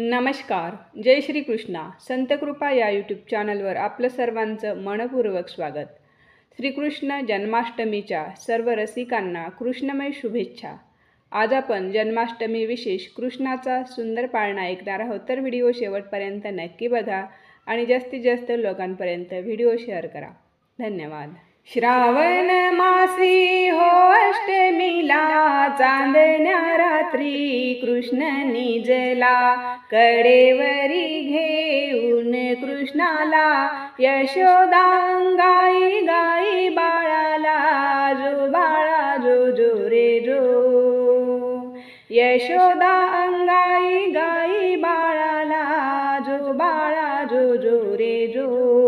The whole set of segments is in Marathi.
नमस्कार जय श्री कृष्णा. संतकृपा या यूट्यूब चॅनलवर आपलं सर्वांचं मनपूर्वक स्वागत. श्रीकृष्ण जन्माष्टमीच्या सर्व रसिकांना कृष्णमय शुभेच्छा. आज आपण जन्माष्टमी विशेष कृष्णाचा सुंदर पाळणा ऐकणार आहोत तर व्हिडिओ शेवटपर्यंत नक्की बघा आणि जास्तीत जास्त लोकांपर्यंत व्हिडिओ शेअर करा. धन्यवाद. श्रावण मासी हो अष्टमीला चांदण्या रात्री कृष्ण निजला कडेवरी घेऊन कृष्णाला यशोदांगाई गाई बाळाला जो बाळा जो जो रे जो. यशोदा अंगाई गाई बाळाला जो बाळा जो जो रे जो.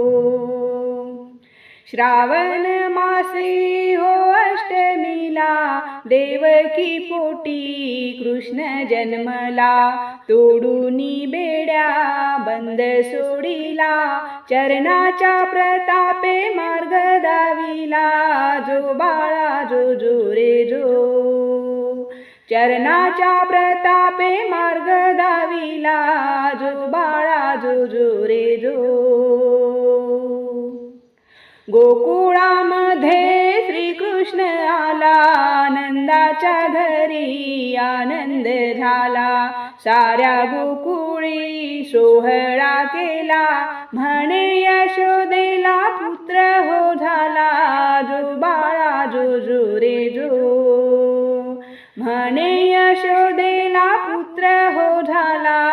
श्रावण मासी हो अष्टमीला देवकी पोटी कृष्ण जन्मला. तोडूनी बेड्या बंद सोडिला चरणाच्या प्रतापे मार्ग दाविला. जो बाळा जो जो रे जो. चरणाच्या प्रतापे मार्ग दाविला जो बाळा जो जो रे जो. गोकुळामध्ये आला आनंदाच्या घरी आनंद झाला. साऱ्या गोकुळी सोहळा केला. म्हणे यशोदेला पुत्र हो झाला. जो बाळा जो जो रे जो. म्हणे यशोदेला पुत्र हो झाला.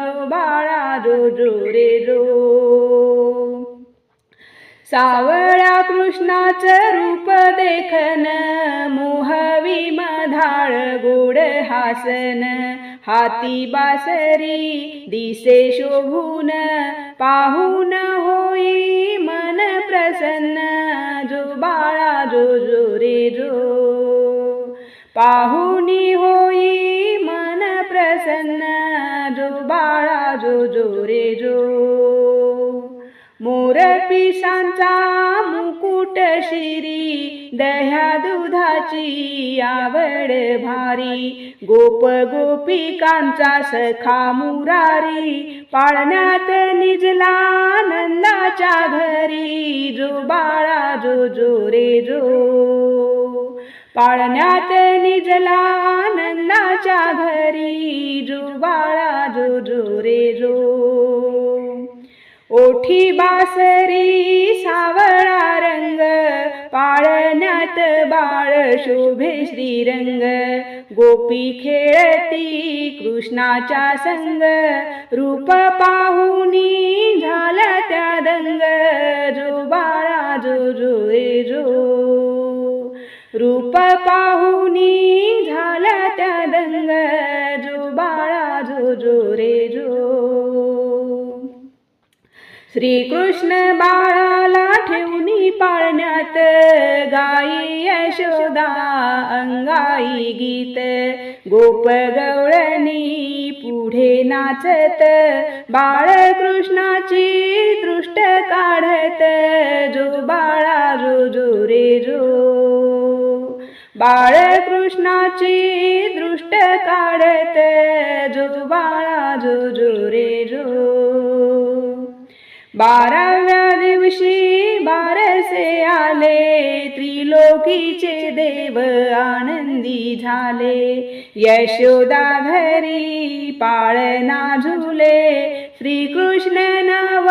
जो बाळा जो जो रे जो. सावळ्या कृष्णाचं रूप देखन मोहवी मधाळ गोड हासन. हाती बासरी दिसे शोभून पाहून होई मन प्रसन्न. जो बाळा जो जो रे जो. पाहुनी होई मन प्रसन्न. जो बाळा जो जो रे जो. मोरपिसांचा मुकुट शिरी दह्या दुधाची आवड भारी. गोप गोपिकांचा सखा मुरारी पाळण्यात निजला नंदाच्या घरी. जो बाळा जो जो रे जो. पाळण्यात निजला नंदाच्या घरी. जो बाळा जो जो रे जो. ओठी बासरी सावळा रंग पाळण्यात बाळ शोभे श्रीरंग. गोपी खेळती कृष्णाच्या संग रूप पाहुनी झाला त्या दंग. जो बाळा जो जो रे जो. रूप पाहुनी झाला त्या दंग. जो बाळा जो जो रे जो. श्रीकृष्ण बाळाला ठेवणी पाळण्यात गाई यशोदा अंगाई गीत. गोप गवळणी पुढे नाचत बाळकृष्णाची दृष्ट काढत जो बाळा जो जो रे. जो बाळकृष्णाची दृष्ट काढत जो बाळा जो जो रे. जो बाराव्या दिवशी बारसे आले त्रिलोकीचे देव आनंदी झाले. यशोदा घरी पाळना झुले श्रीकृष्ण नाव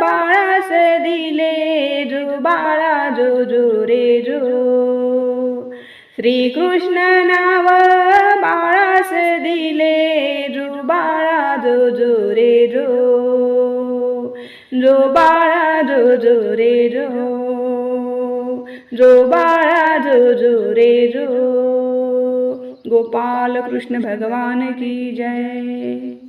बाळास दिले. जो बाळा जो जो रे जो. श्रीकृष्ण नाव बाळास दिले. जो बाळा जो जो रे जो. जो बाळा जो जो रे जो जो बाळा जो जो रे जो गोपाल कृष्ण भगवान की जय.